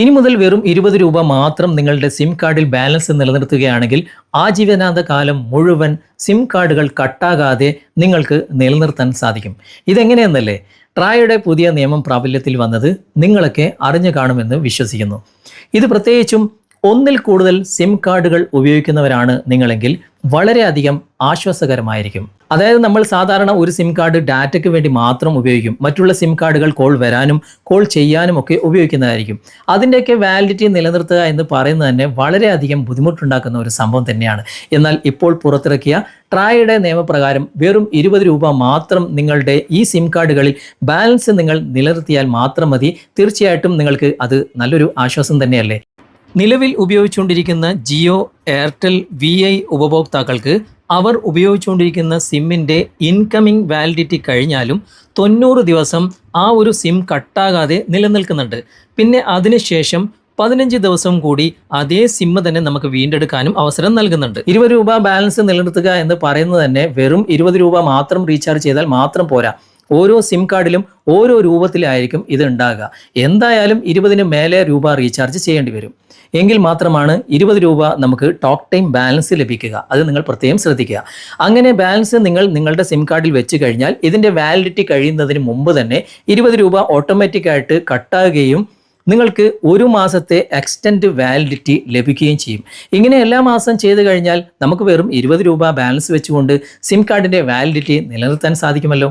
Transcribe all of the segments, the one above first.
ഇനി മുതൽ വെറും ഇരുപത് രൂപ മാത്രം നിങ്ങളുടെ സിം കാർഡിൽ ബാലൻസ് നിലനിർത്തുകയാണെങ്കിൽ ആജീവനാന്ത കാലം മുഴുവൻ സിം കാർഡുകൾ കട്ടാകാതെ നിങ്ങൾക്ക് നിലനിർത്താൻ സാധിക്കും. ഇതെങ്ങനെയെന്നല്ലേ? ട്രായയുടെ പുതിയ നിയമം പ്രാബല്യത്തിൽ വന്നത് നിങ്ങളൊക്കെ അറിഞ്ഞു കാണുമെന്ന് വിശ്വസിക്കുന്നു. ഇത് പ്രത്യേകിച്ചും ഒന്നിൽ കൂടുതൽ സിം കാർഡുകൾ ഉപയോഗിക്കുന്നവരാണ് നിങ്ങളെങ്കിൽ വളരെയധികം ആശ്വാസകരമായിരിക്കും. അതായത് നമ്മൾ സാധാരണ ഒരു സിം കാർഡ് ഡാറ്റയ്ക്ക് വേണ്ടി മാത്രം ഉപയോഗിക്കും. മറ്റുള്ള സിം കാർഡുകൾ കോൾ വരാനും കോൾ ചെയ്യാനും ഒക്കെ ഉപയോഗിക്കുന്നതായിരിക്കും. അതിന്റെയൊക്കെ വാലിഡിറ്റി നിലനിർത്തുക എന്ന് പറയുന്നത് തന്നെ വളരെയധികം ബുദ്ധിമുട്ടുണ്ടാക്കുന്ന ഒരു സംഭവം തന്നെയാണ്. എന്നാൽ ഇപ്പോൾ പുറത്തിറക്കിയ ട്രായയുടെ നിയമപ്രകാരം വെറും ഇരുപത് രൂപ മാത്രം നിങ്ങളുടെ ഈ സിം കാർഡുകളിൽ ബാലൻസ് നിങ്ങൾ നിലനിർത്തിയാൽ മാത്രം മതി. തീർച്ചയായിട്ടും നിങ്ങൾക്ക് അത് നല്ലൊരു ആശ്വാസം തന്നെയല്ലേ? നിലവിൽ ഉപയോഗിച്ചുകൊണ്ടിരിക്കുന്ന ജിയോ എയർടെൽ വി ഐ ഉപഭോക്താക്കൾക്ക് അവർ ഉപയോഗിച്ചുകൊണ്ടിരിക്കുന്ന സിമ്മിന്റെ ഇൻകമിംഗ് വാലിഡിറ്റി കഴിഞ്ഞാലും തൊണ്ണൂറ് ദിവസം ആ ഒരു സിം കട്ടാകാതെ നിലനിൽക്കുന്നുണ്ട്. പിന്നെ അതിനുശേഷം പതിനഞ്ച് ദിവസം കൂടി അതേ സിമ്മ് തന്നെ നമുക്ക് വീണ്ടെടുക്കാനും അവസരം നൽകുന്നുണ്ട്. ഇരുപത് രൂപ ബാലൻസ് നിലനിർത്തുക എന്ന് പറയുന്നത് തന്നെ വെറും ഇരുപത് രൂപ മാത്രം റീചാർജ് ചെയ്താൽ മാത്രം പോരാ. ഓരോ സിം കാർഡിലും ഓരോ രൂപത്തിലായിരിക്കും ഇത് ഉണ്ടാകുക. എന്തായാലും ഇരുപതിന് മേലെ രൂപ റീചാർജ് ചെയ്യേണ്ടി വരും. എങ്കിൽ മാത്രമാണ് ഇരുപത് രൂപ നമുക്ക് ടോക്ക് ടൈം ബാലൻസ് ലഭിക്കുക. അത് നിങ്ങൾ പ്രത്യേകം ശ്രദ്ധിക്കുക. അങ്ങനെ ബാലൻസ് നിങ്ങൾ നിങ്ങളുടെ സിം കാർഡിൽ വെച്ച് കഴിഞ്ഞാൽ ഇതിന്റെ വാലിഡിറ്റി കഴിയുന്നതിന് മുമ്പ് തന്നെ ഇരുപത് രൂപ ഓട്ടോമാറ്റിക്കായിട്ട് കട്ടാകുകയും നിങ്ങൾക്ക് ഒരു മാസത്തെ എക്സ്റ്റൻഡ് വാലിഡിറ്റി ലഭിക്കുകയും ചെയ്യും. ഇങ്ങനെ എല്ലാ മാസം ചെയ്തു കഴിഞ്ഞാൽ നമുക്ക് വെറും ഇരുപത് രൂപ ബാലൻസ് വെച്ചുകൊണ്ട് സിം കാർഡിന്റെ വാലിഡിറ്റി നിലനിർത്താൻ സാധിക്കുമല്ലോ?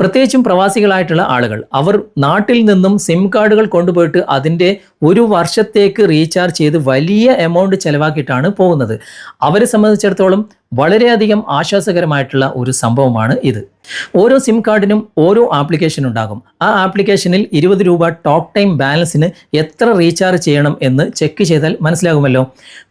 പ്രത്യേകിച്ചും പ്രവാസികളായിട്ടുള്ള ആളുകൾ. അവർ നാട്ടിൽ നിന്നും സിം കാർഡുകൾ കൊണ്ടുപോയിട്ട് അതിന്റെ ഒരു വർഷത്തേക്ക് റീചാർജ് ചെയ്ത് വലിയ എമൗണ്ട് ചിലവാക്കിയിട്ടാണ് പോകുന്നത്. അവരെ സംബന്ധിച്ചിടത്തോളം വളരെയധികം ആശ്വാസകരമായിട്ടുള്ള ഒരു സംഭവമാണ് ഇത്. ഓരോ സിം കാർഡിനും ഓരോ ആപ്ലിക്കേഷൻ ഉണ്ടാകും. ആ ആപ്ലിക്കേഷനിൽ ഇരുപത് രൂപ ടോക്ക് ടൈം ബാലൻസിന് എത്ര റീചാർജ് ചെയ്യണം എന്ന് ചെക്ക് ചെയ്താൽ മനസ്സിലാകുമല്ലോ.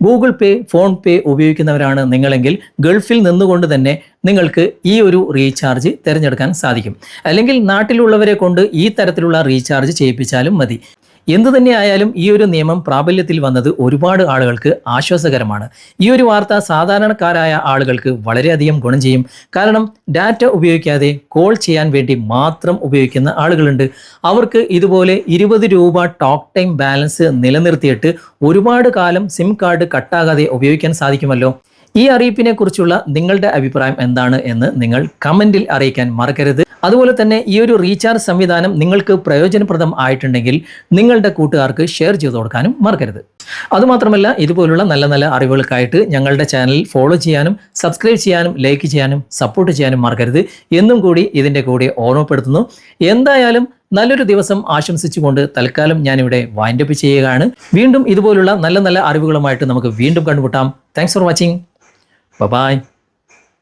ഗൂഗിൾ പേ ഫോൺ പേ ഉപയോഗിക്കുന്നവരാണ് നിങ്ങളെങ്കിൽ ഗൾഫിൽ നിന്നുകൊണ്ട് തന്നെ നിങ്ങൾക്ക് ഈ ഒരു റീചാർജ് തിരഞ്ഞെടുക്കാൻ സാധിക്കും. അല്ലെങ്കിൽ നാട്ടിലുള്ളവരെ കൊണ്ട് ഈ തരത്തിലുള്ള റീചാർജ് ചെയ്യിപ്പിച്ചാലും മതി. എന്തു തന്നെയായാലും ഈ ഒരു നിയമം പ്രാബല്യത്തിൽ വന്നത് ഒരുപാട് ആളുകൾക്ക് ആശ്വാസകരമാണ്. ഈ ഒരു വാർത്ത സാധാരണക്കാരായ ആളുകൾക്ക് വളരെയധികം ഗുണം ചെയ്യും. കാരണം ഡാറ്റ ഉപയോഗിക്കാതെ കോൾ ചെയ്യാൻ വേണ്ടി മാത്രം ഉപയോഗിക്കുന്ന ആളുകളുണ്ട്. അവർക്ക് ഇതുപോലെ ഇരുപത് രൂപ ടോക്ക് ടൈം ബാലൻസ് നിലനിർത്തിയിട്ട് ഒരുപാട് കാലം സിം കാർഡ് കട്ടാകാതെ ഉപയോഗിക്കാൻ സാധിക്കുമല്ലോ. ഈ അറിയിപ്പിനെ കുറിച്ചുള്ള നിങ്ങളുടെ അഭിപ്രായം എന്താണ് എന്ന് നിങ്ങൾ കമന്റിൽ അറിയിക്കാൻ മറക്കരുത്. അതുപോലെ തന്നെ ഈ ഒരു റീചാർജ് സംവിധാനം നിങ്ങൾക്ക് പ്രയോജനപ്രദം ആയിട്ടുണ്ടെങ്കിൽ നിങ്ങളുടെ കൂട്ടുകാർക്ക് ഷെയർ ചെയ്തു കൊടുക്കാനും മറക്കരുത്. അതുമാത്രമല്ല ഇതുപോലുള്ള നല്ല നല്ല അറിവുകൾക്കായിട്ട് ഞങ്ങളുടെ ചാനൽ ഫോളോ ചെയ്യാനും സബ്സ്ക്രൈബ് ചെയ്യാനും ലൈക്ക് ചെയ്യാനും സപ്പോർട്ട് ചെയ്യാനും മറക്കരുത്. എന്നും കൂടി ഇതിന്റെ കൂടെ ഓർമ്മപ്പെടുത്തുന്നു. എന്തായാലും നല്ലൊരു ദിവസം ആശംസിച്ചുകൊണ്ട് തൽക്കാലം ഞാനിവിടെ വൈൻഡപ്പ് ചെയ്യുകയാണ്. വീണ്ടും ഇതുപോലുള്ള നല്ല നല്ല അറിവുകളുമായിട്ട് നമുക്ക് വീണ്ടും കണ്ടുമുട്ടാം. Thanks for watching Bye bye.